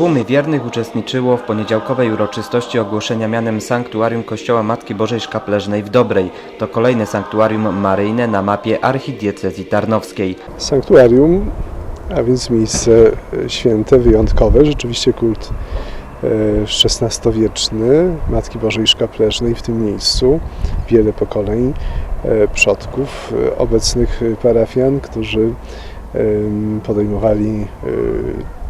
Tłumy wiernych uczestniczyło w poniedziałkowej uroczystości ogłoszenia mianem sanktuarium Kościoła Matki Bożej Szkapleżnej w Dobrej. To kolejne sanktuarium maryjne na mapie archidiecezji tarnowskiej. sanktuarium, a więc miejsce e, święte, wyjątkowe. Rzeczywiście kult e, XVI-wieczny Matki Bożej Szkapleżnej w tym miejscu. Wiele pokoleń e, przodków, obecnych parafian, którzy podejmowali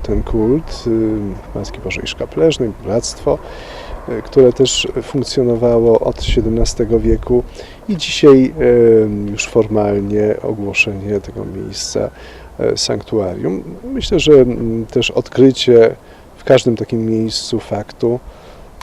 ten kult e, Matki Bożej Szkapleżnej, bractwo, e, które też funkcjonowało od XVII wieku i dzisiaj em, już formalnie ogłoszenie tego miejsca sanktuarium. Myślę, że mm, też odkrycie w każdym takim miejscu faktu,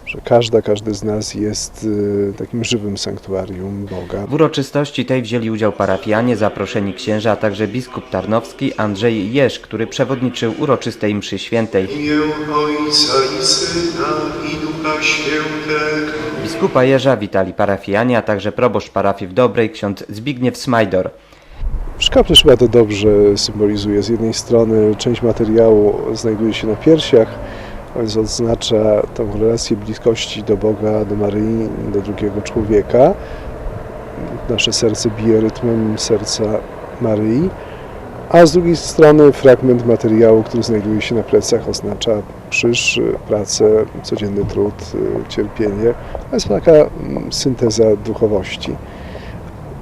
że każda, każdy z nas jest e, takim żywym sanktuarium Boga. W uroczystości tej wzięli udział parafianie, zaproszeni księża, a także biskup tarnowski Andrzej Jerz, który przewodniczył uroczystej mszy świętej. W imię Ojca i Syna i Ducha Świętego. Biskupa Jerza witali parafianie, a także proboszcz parafii w Dobrej, ksiądz Zbigniew Smajdor. Szkaplerz chyba to dobrze symbolizuje. Z jednej strony część materiału znajduje się na piersiach, więc oznacza tą relację bliskości do Boga, do Maryi, do drugiego człowieka. Nasze serce bije rytmem serca Maryi. A z drugiej strony fragment materiału, który znajduje się na plecach, oznacza krzyż, pracę, codzienny trud, cierpienie. To jest taka mm, synteza duchowości.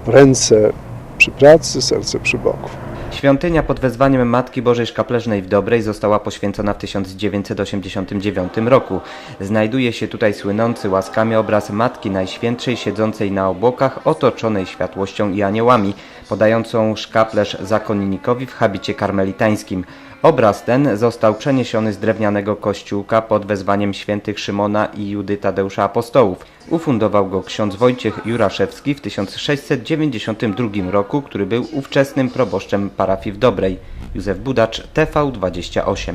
Ręce przy pracy, serce przy Bogu. Świątynia pod wezwaniem Matki Bożej Szkapleżnej w Dobrej została poświęcona w 1989 roku. Znajduje się tutaj słynący łaskami obraz Matki Najświętszej siedzącej na obłokach, otoczonej światłością i aniołami, podającą szkaplerz zakonnikowi w habicie karmelitańskim. Obraz ten został przeniesiony z drewnianego kościółka pod wezwaniem świętych Szymona i Judy Tadeusza Apostołów. Ufundował go ksiądz Wojciech Juraszewski w 1692 roku, który był ówczesnym proboszczem parafii w Dobrej. Józef Budacz, TV28.